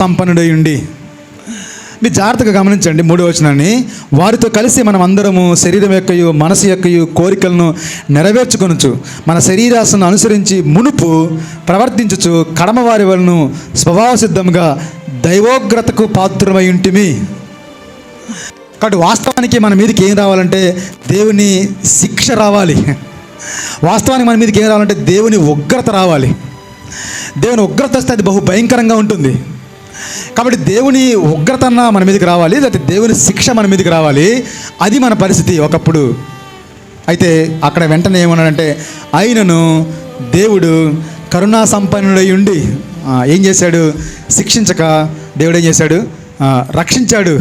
సంపన్నుడై ఉండి మీరు జాగ్రత్తగా గమనించండి మూడో వచనాన్ని. వారితో కలిసి మనం అందరము శరీరం యొక్కయు మనసు యొక్కయు కోరికలను నెరవేర్చుకొనచ్చు మన శరీరాసను అనుసరించి మునుపు ప్రవర్తించుచు కడమ వారి వలను స్వభావ సిద్ధంగా దైవోగ్రతకు పాత్రమై ఉంటిమి కాబట్టి వాస్తవానికి మన మీదకి ఏం రావాలంటే దేవుని శిక్ష రావాలి. వాస్తవానికి మన మీదకి ఏం రావాలంటే దేవుని ఉగ్రత రావాలి. దేవుని ఉగ్రత వస్తే అది బహు భయంకరంగా ఉంటుంది. కాబట్టి దేవుని ఉగ్రత మన మీదకి రావాలి లేకపోతే దేవుని శిక్ష మన మీదకి రావాలి అది మన పరిస్థితి ఒకప్పుడు. అయితే అక్కడ వెంటనే ఏమన్నాడంటే ఆయనను దేవుడు కరుణా సంపన్నుడై ఉండి ఏం చేశాడు? శిక్షించక దేవుడు ఏం చేశాడు? రక్షించాడు.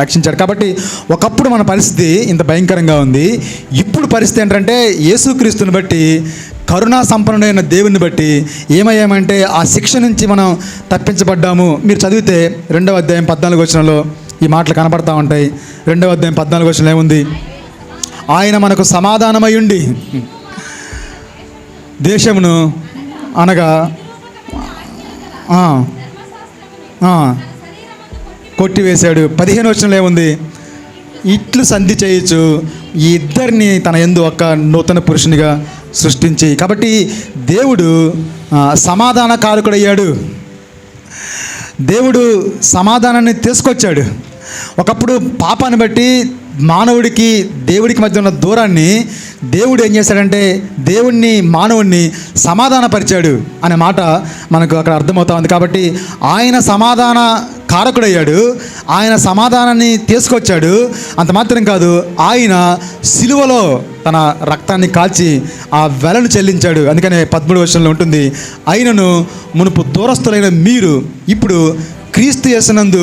రక్షించాడు. కాబట్టి ఒకప్పుడు మన పరిస్థితి ఇంత భయంకరంగా ఉంది. ఇప్పుడు పరిస్థితి ఏంటంటే యేసుక్రీస్తుని బట్టి కరుణా సంపన్నుడైన దేవుని బట్టి ఏమయ్యామంటే ఆ శిక్ష నుంచి మనం తప్పించబడ్డాము. మీరు చదివితే రెండవ అధ్యాయం పద్నాలుగు వచనంలో ఈ మాటలు కనపడతా ఉంటాయి. రెండవ అధ్యాయం పద్నాలుగు వచనంలో ఏముంది? ఆయన మనకు సమాధానమై ఉండి దేశమును అనగా కొట్టివేశాడు. పదిహేను వచనంలో ఏముంది? ఇట్లు సంధి చేయొచ్చు ఈ ఇద్దరిని తన ఎందు ఒక నూతన పురుషునిగా సృష్టించి. కాబట్టి దేవుడు సమాధాన కారకుడయ్యాడు దేవుడు సమాధానాన్ని తీసుకొచ్చాడు. ఒకప్పుడు పాపాన్ని బట్టి మానవుడికి దేవుడికి మధ్య ఉన్న దూరాన్ని దేవుడు ఏం చేశాడంటే దేవుణ్ణి మానవుణ్ణి సమాధానపరిచాడు అనే మాట మనకు అక్కడ అర్థమవుతా ఉంది. కాబట్టి ఆయన సమాధాన కారకుడయ్యాడు ఆయన సమాధానాన్ని తీసుకొచ్చాడు. అంత మాత్రం కాదు ఆయన సిలువలో తన రక్తాన్ని కాల్చి ఆ వెలను చెల్లించాడు. అందుకనే పద్మూడు వర్షంలో ఉంటుంది అయినను మునుపు దూరస్తులైన మీరు ఇప్పుడు క్రీస్తు చేసినందు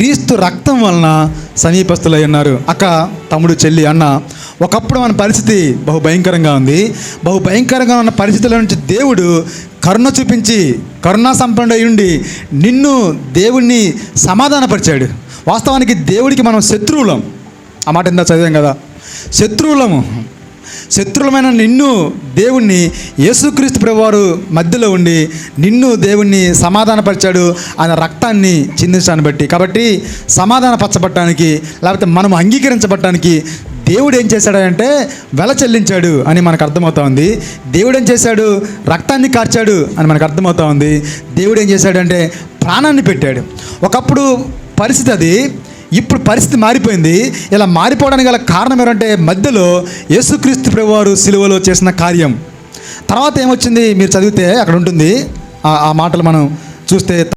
క్రీస్తు రక్తం వలన సమీపస్తులై ఉన్నారు. అక్క తమ్ముడు చెల్లి అన్న. ఒకప్పుడు మన పరిస్థితి బహు భయంకరంగా ఉంది. బహు భయంకరంగా ఉన్న పరిస్థితుల నుంచి దేవుడు కరుణ చూపించి కరుణా సంపన్నుడై ఉండి నిన్ను దేవుణ్ణి సమాధానపరిచాడు. వాస్తవానికి దేవుడికి మనం శత్రువులం. ఆ మాట ఇందా చదివాం కదా. శత్రువులము. శత్రువులమైన నిన్ను దేవుణ్ణి యేసుక్రీస్తు ప్రభువారు మధ్యలో ఉండి నిన్ను దేవుణ్ణి సమాధానపరిచాడు ఆయన రక్తాన్ని చిందించడాన్ని బట్టి. కాబట్టి సమాధానపరచబడటానికి లేకపోతే మనం అంగీకరించబట్టడానికి దేవుడు ఏం చేశాడంటే వెల చెల్లించాడు అని మనకు అర్థమవుతా ఉంది. దేవుడు ఏం చేశాడు? రక్తాన్ని కార్చాడు అని మనకు అర్థమవుతా ఉంది. దేవుడు ఏం చేశాడంటే ప్రాణాన్ని పెట్టాడు. ఒకప్పుడు పరిస్థితి అది ఇప్పుడు పరిస్థితి మారిపోయింది. ఇలా మారిపోవడానికి గల కారణం ఏంటంటే మధ్యలో యేసుక్రీస్తు ప్రభువారు సిలువలో చేసిన కార్యం. తర్వాత ఏమొచ్చింది? మీరు చదివితే అక్కడ ఉంటుంది. ఆ- ఆ మాటలు మనం చూస్తే